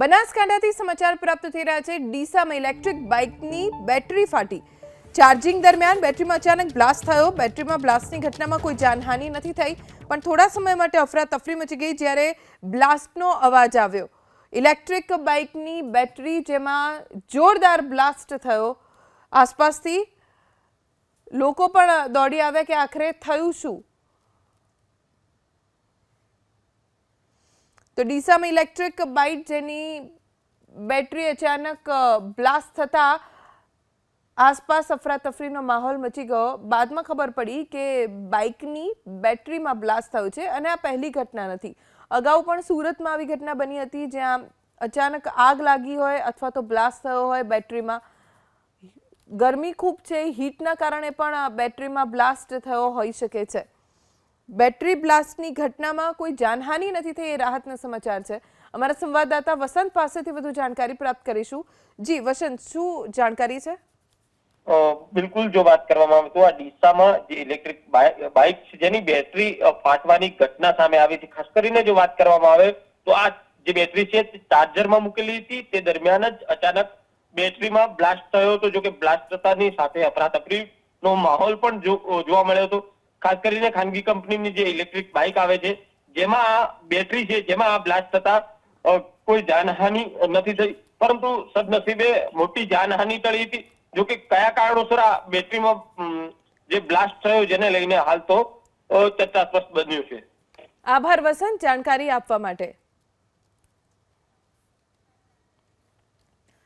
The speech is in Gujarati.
બનાસકાંઠાથી સમાચાર પ્રાપ્ત થઈ રહ્યા છે. ડીસામાં ઇલેક્ટ્રિક બાઇકની બેટરી ફાટી. ચાર્જિંગ દરમિયાન બેટરીમાં અચાનક બ્લાસ્ટ થયો. બેટરીમાં બ્લાસ્ટની ઘટનામાં કોઈ જાનહાનિ નથી થઈ, પણ થોડા સમય માટે અફરાતફરી મચી ગઈ જ્યારે બ્લાસ્ટનો અવાજ આવ્યો. ઇલેક્ટ્રિક બાઇકની બેટરી જેમાં જોરદાર બ્લાસ્ટ થયો. આસપાસથી લોકો પણ દોડી આવ્યા કે આખરે થયું શું? તો ડીસામાં ઇલેક્ટ્રિક બાઇક જેની બેટરી અચાનક બ્લાસ્ટ થતાં આસપાસ અફરાતફરીનો માહોલ મચી ગયો. બાદમાં ખબર પડી કે બાઇકની બેટરીમાં બ્લાસ્ટ થયો છે અને આ પહેલી ઘટના નથી. અગાઉ પણ સુરતમાં આવી ઘટના બની હતી જ્યાં અચાનક આગ લાગી હોય અથવા તો બ્લાસ્ટ થયો હોય બેટરીમાં. ગરમી ખૂબ છે, હીટના કારણે પણ બેટરીમાં બ્લાસ્ટ થયો હોઈ શકે છે. બેટરી બ્લાસ્ટની ઘટનામાં કોઈ જાનહાનિ નથી થઈ એ રાહતના સમાચાર છે. અમારા સંવાદદાતા વસંત પાસેથી વધુ જાણકારી પ્રાપ્ત કરીશું. જી, વસંત, શું જાણકારી છે? બિલકુલ, જો વાત કરવામાં આવે તો આ ડીસામાં જે ઇલેક્ટ્રિક બાઇક છે જેની બેટરી ફાટવાની ઘટના સામે આવી હતી, ખાસ કરીને જો વાત કરવામાં આવે તો આ જે બેટરી છે તે ચાર્જરમાં મૂકેલી હતી. તે દરમિયાન જ અચાનક બેટરીમાં બ્લાસ્ટ થયો હતો. જો કે બ્લાસ્ટ થતાની સાથે અફરાતફરીનો માહોલ પણ જોવા મળ્યો હતો. ખાસ કરીને ખાનગી કંપનીની જે ઇલેક્ટ્રિક બાઇક આવે છે, જેમાં બેટરી છે, જેમાં આ બ્લાસ્ટ થતા કોઈ જાનહાનિ નથી થઈ. પરંતુ સદનસીબે મોટી જાનહાનિ ટળી હતી, જો કે કયા કારણોસર આ બેટરીમાં જે બ્લાસ્ટ થયો જેને લઈને હાલ તો ચર્ચાસ્પદ બન્યું છે. આભાર વસંત, જાણકારી આપવા માટે.